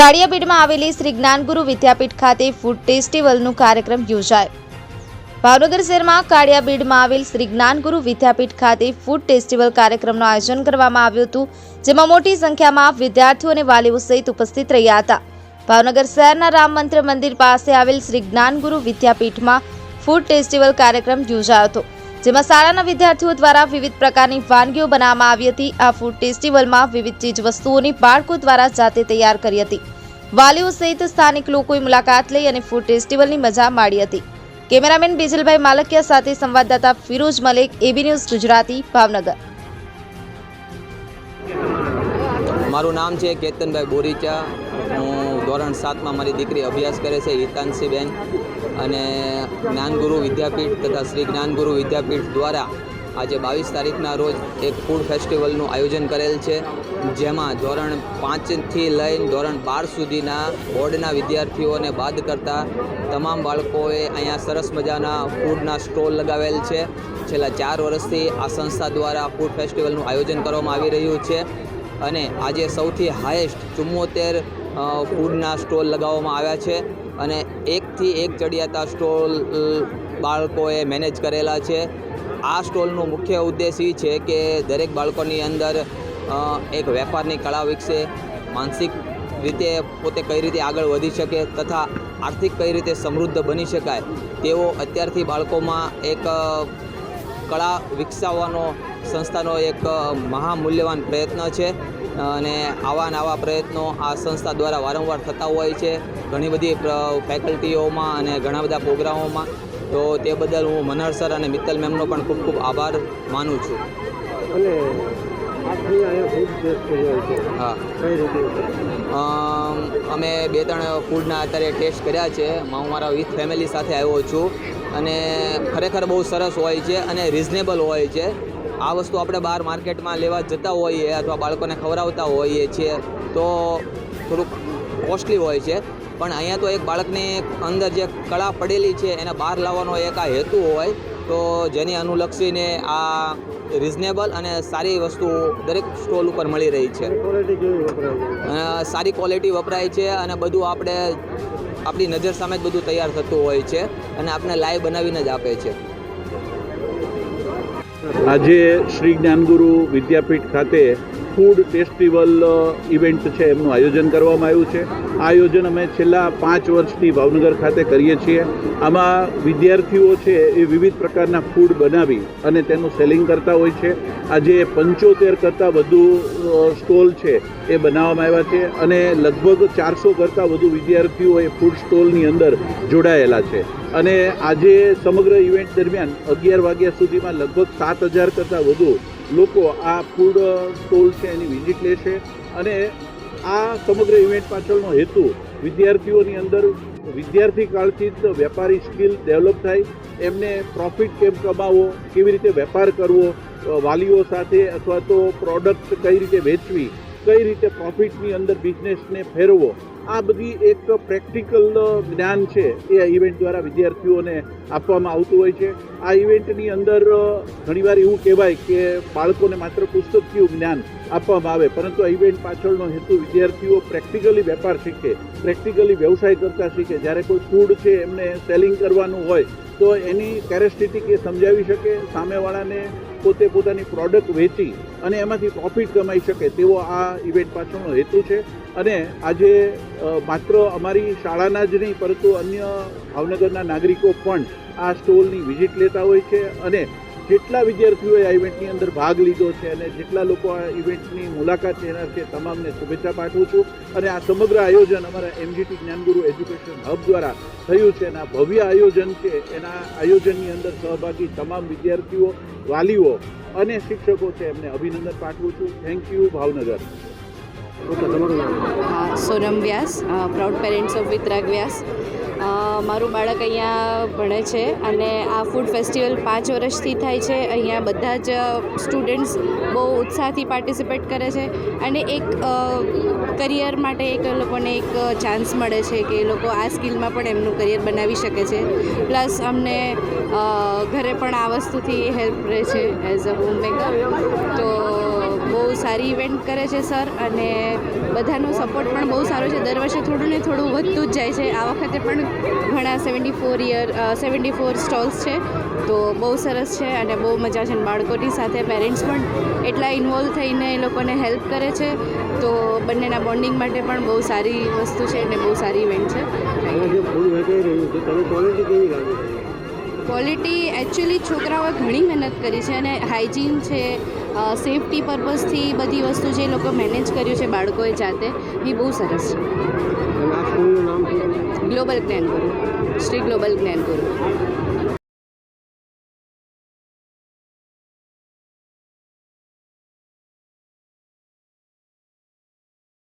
કાળિયાબીડમાં આવેલી શ્રી જ્ઞાનગુરુ વિદ્યાપીઠ ખાતે ફૂડ ફેસ્ટિવલનું કાર્યક્રમ યોજાયો. ભાવનગર શહેરમાં કાળિયાબીડમાં આવેલ શ્રી જ્ઞાનગુરુ વિદ્યાપીઠ ખાતે ફૂડ ફેસ્ટિવલ કાર્યક્રમનું આયોજન કરવામાં આવ્યું હતું, જેમાં મોટી સંખ્યામાં વિદ્યાર્થીઓ અને વાલીઓ સહિત ઉપસ્થિત રહ્યા હતા. ભાવનગર શહેરના રામ મંત્ર મંદિર પાસે આવેલ શ્રી જ્ઞાનગુરુ વિદ્યાપીઠમાં ફૂડ ફેસ્ટિવલ કાર્યક્રમ યોજાયો હતો, જેમાં શાળાના વિદ્યાર્થીઓ દ્વારા વિવિધ પ્રકારની વાનગીઓ બનાવવામાં આવી હતી. આ ફૂડ ફેસ્ટિવલમાં વિવિધ ચીજ વસ્તુઓની બાળકો દ્વારા જાતે તૈયાર કરી હતી. વાલીઓ સહિત સ્થાનિક લોકોએ મુલાકાત લઈ અને ફૂડ ફેસ્ટિવલની મજા માણી હતી. કેમેરામેન બેજલભાઈ માલકિયા સાથે સંવાદદાતા ફિરોજ મલેક એબી ન્યૂઝ ગુજરાતી, ભાવનગર. મારું નામ છે કેતનભાઈ બોરીચા. હું ધોરણ સાતમાં મારી દીકરી અભ્યાસ કરે છે, હિતાંશીબેન. અને જ્ઞાનગુરુ વિદ્યાપીઠ તથા શ્રી જ્ઞાનગુરુ વિદ્યાપીઠ દ્વારા આજે બાવીસ તારીખના રોજ એક ફૂડ ફેસ્ટિવલનું આયોજન કરેલ છે. જેમાં ધોરણ પાંચથી લઈને ધોરણ બાર સુધીના બોર્ડના વિદ્યાર્થીઓને બાદ કરતા તમામ બાળકોએ અહીંયા સરસ મજાના ફૂડના સ્ટોલ લગાવેલ છે. છેલ્લા ચાર વર્ષથી આ સંસ્થા દ્વારા ફૂડ ફેસ્ટિવલનું આયોજન કરવામાં આવી રહ્યું છે અને આજે સૌથી હાઈએસ્ટ ચુમ્મોતેર ફૂડના સ્ટોલ લગાવવામાં આવ્યા છે અને એકથી એક ચડિયાતા સ્ટોલ બાળકોએ મેનેજ કરેલા છે. આ સ્ટોલનો મુખ્ય ઉદ્દેશ એ છે કે દરેક બાળકોની અંદર એક વેપારની કળા વિકસે, માનસિક રીતે પોતે કઈ રીતે આગળ વધી શકે તથા આર્થિક કઈ રીતે સમૃદ્ધ બની શકાય તેવો અત્યારથી બાળકોમાં એક કળા વિકસાવવાનો સંસ્થાનો એક મહામૂલ્યવાન પ્રયત્ન છે. અને આવા નવા પ્રયત્નો આ સંસ્થા દ્વારા વારંવાર થતા હોય છે. ઘણી બધી ફેકલ્ટીઓમાં અને ઘણા બધા પ્રોગ્રામોમાં. તો તે બદલ હું મનહર સર અને મિત્તલ મેમનો પણ ખૂબ ખૂબ આભાર માનું છું. અને હા. અમે બે ત્રણ ફૂડના અત્યારે ટેસ્ટ કર્યા છે. હું મારા વિથ ફેમિલી સાથે આવ્યો છું. અને ખરેખર બહુ સરસ હોય છે અને રિઝનેબલ હોય છે. આ વસ્તુ આપણે બહાર માર્કેટમાં લેવા જતા હોઈએ અથવા બાળકોને ખવડાવતા હોઈએ છીએ, તો થોડુંક કોસ્ટલી હોય છે. પણ અહીંયા તો એક બાળકની અંદર જે કળા પડેલી છે, એને બહાર લાવવાનો એક આ હેતુ હોય, તો જેની અનુલક્ષીને આ રિઝનેબલ અને સારી વસ્તુઓ દરેક સ્ટોલ ઉપર મળી રહી છે. સારી ક્વોલિટી વપરાય છે અને બધું આપણે આપણી નજર સામે જ બધું તૈયાર થતું હોય છે અને આપણે લાઈવ બનાવીને જ આપે છે. આજે શ્રી જ્ઞાનગુરુ વિદ્યાપીઠ ખાતે ફૂડ ફેસ્ટિવલ ઇવેન્ટ છે એમનું આયોજન કરવામાં આવ્યું છે. આ આયોજન અમે છેલ્લા પાંચ વર્ષથી ભાવનગર ખાતે કરીએ છીએ. આમાં વિદ્યાર્થીઓ છે એ વિવિધ પ્રકારના ફૂડ બનાવી અને તેનું સેલિંગ કરતા હોય છે. આજે પંચોતેર કરતાં વધુ સ્ટોલ છે એ બનાવવામાં આવ્યા છે અને લગભગ ચારસો કરતાં વધુ વિદ્યાર્થીઓ એ ફૂડ સ્ટોલની અંદર જોડાયેલા છે. અને આજે સમગ્ર ઇવેન્ટ દરમિયાન અગિયાર વાગ્યા સુધીમાં લગભગ સાત હજાર કરતાં વધુ લોકો આ ફૂડ સ્ટોલ છે, એની વિઝિટ લેશે અને આ સમગ્ર ઇવેન્ટ પાછળનો હેતુ વિદ્યાર્થીઓની અંદર વિદ્યાર્થી કાળથી જ વેપારી સ્કિલ ડેવલપ થાય, એમને પ્રોફિટ કેમ કમાવો, કેવી રીતે વેપાર કરવો વાલીઓ સાથે અથવા તો પ્રોડક્ટ કઈ રીતે વેચવી, કઈ રીતે પ્રોફિટની અંદર બિઝનેસને ફેરવવો આ બધી એક પ્રેક્ટિકલ જ્ઞાન છે એ આ ઇવેન્ટ દ્વારા વિદ્યાર્થીઓને આપવામાં આવતું હોય છે. આ ઇવેન્ટની અંદર ઘણીવાર એવું કહેવાય કે બાળકોને માત્ર પુસ્તકીયું જ્ઞાન આપવામાં આવે, પરંતુ આ ઇવેન્ટ પાછળનો હેતુ વિદ્યાર્થીઓ પ્રેક્ટિકલી વેપાર શીખે, પ્રેક્ટિકલી વ્યવસાય કરતા શીખે. જ્યારે કોઈ ફૂડ છે એમને સેલિંગ કરવાનું હોય, તો એની કેરેસ્ટિટી એ સમજાવી શકે, સામેવાળાને પોતે પોતાની પ્રોડક્ટ વેચી અને એમાંથી પ્રોફિટ કમાઈ શકે તેવો આ ઇવેન્ટ પાછળનો હેતુ છે. અને આજે માત્ર અમારી શાળાના જ નહીં, પરંતુ અન્ય ભાવનગરના નાગરિકો પણ આ સ્ટોલની વિઝિટ લેતા હોય છે. અને જેટલા વિદ્યાર્થીઓએ આ ઇવેન્ટની અંદર ભાગ લીધો છે અને જેટલા લોકો આ ઇવેન્ટની મુલાકાત લેનાર છે, તમામને શુભેચ્છા પાઠવું છું. અને આ સમગ્ર આયોજન અમારા એમજીટી જ્ઞાનગુરુ એજ્યુકેશન હબ દ્વારા થયું છે અને આ ભવ્ય આયોજન છે. એના આયોજનની અંદર સહભાગી તમામ વિદ્યાર્થીઓ, વાલીઓ અને શિક્ષકો છે. એમને અભિનંદન પાઠવું છું. Thank you Bhavnagar. હા, Sonam Vyas proud parents of Vitarag Vyas. મારું બાળક અહીંયા ભણે છે અને આ ફૂડ ફેસ્ટિવલ પાંચ વર્ષથી થાય છે. અહીંયા બધા જ સ્ટુડન્ટ્સ બહુ ઉત્સાહથી પાર્ટિસિપેટ કરે છે અને એક કરિયર માટે એક લોકોને એક ચાન્સ મળે છે કે એ લોકો આ સ્કિલમાં પણ એમનું કરિયર બનાવી શકે છે. પ્લસ અમને ઘરે પણ આ વસ્તુથી હેલ્પ રહે છે એઝ અ હોમ મેકર તો બહુ સારી ઇવેન્ટ કરે છે સર અને બધાનો સપોર્ટ પણ બહુ સારો છે. દર વર્ષે થોડું ને થોડું વધતું જ જાય છે. આ વખતે પણ ઘણા seventy four year seventy four stalls છે. તો બહુ સરસ છે અને બહુ મજા છે. બાળકોની સાથે પેરેન્ટ્સ પણ એટલા ઇન્વોલ્વ થઈને એ લોકોને હેલ્પ કરે છે. તો બંનેના બોન્ડિંગ માટે પણ બહુ સારી વસ્તુ છે અને બહુ સારી ઇવેન્ટ છે. ક્વોલિટી એકચ્યુઅલી છોકરાઓએ ઘણી મહેનત કરી છે અને હાઇજીન છે સેફટી પર્પઝથી બધી વસ્તુ જે લોકો મેનેજ કર્યું છે બાળકોએ જાતે એ બહુ સરસ છે. ગ્લોબલ જ્ઞાન ગુરુ શ્રી ગ્લોબલ જ્ઞાન ગુરુ